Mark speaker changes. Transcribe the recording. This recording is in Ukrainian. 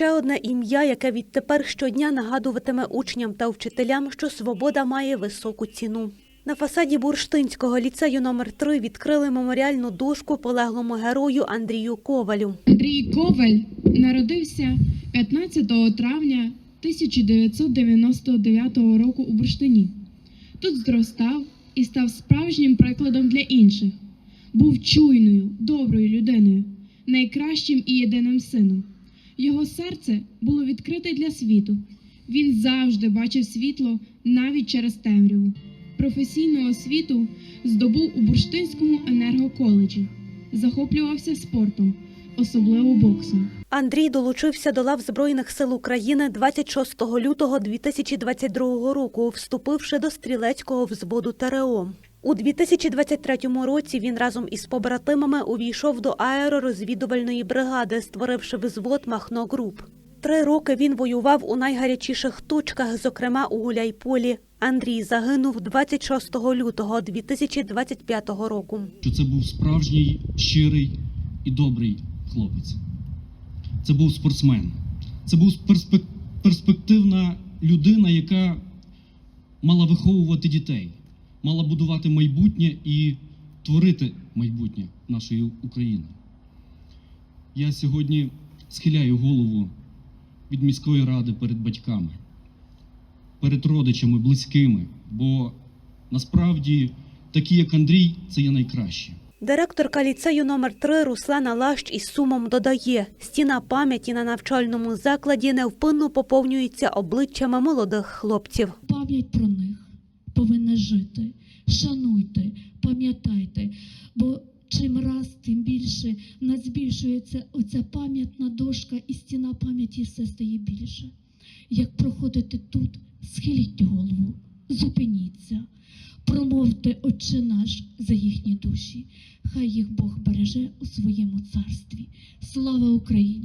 Speaker 1: Ще одне ім'я, яке відтепер щодня нагадуватиме учням та вчителям, що свобода має високу ціну. На фасаді Бурштинського ліцею номер 3 відкрили меморіальну дошку полеглому герою Андрію Ковалю.
Speaker 2: Андрій Коваль народився 15 травня 1999 року у Бурштині. Тут зростав і став справжнім прикладом для інших. Був чуйною, доброю людиною, найкращим і єдиним сином. Його серце було відкрите для світу. Він завжди бачив світло навіть через темряву. Професійну освіту здобув у Бурштинському енергоколеджі. Захоплювався спортом, особливо боксом.
Speaker 1: Андрій долучився до лав Збройних сил України 26 лютого 2022 року, вступивши до стрілецького взводу ТРО. У 2023 році він разом із побратимами увійшов до аеророзвідувальної бригади, створивши взвод Махно Груп. Три роки він воював у найгарячіших точках, зокрема у Гуляйполі. Андрій загинув 26 лютого 2025 року.
Speaker 3: що це був справжній, щирий і добрий хлопець. Це був спортсмен. Це був перспективна людина, яка мала виховувати дітей, мала будувати майбутнє і творити майбутнє нашої України. Я сьогодні схиляю голову від міської ради перед батьками, перед родичами, близькими, бо насправді такі, як Андрій, це є найкращі.
Speaker 1: Директорка ліцею номер 3 Руслана Лащ із сумом додає, стіна пам'яті на навчальному закладі невпинно поповнюється обличчями молодих хлопців.
Speaker 4: пам'ять про жити. Шануйте, пам'ятайте, бо чим раз, тим більше нас збільшується оця пам'ятна дошка і стіна пам'яті все стає більше. Як проходите тут, схиліть голову, зупиніться, промовте Отче наш за їхні душі. Хай їх Бог береже у своєму царстві. Слава Україні!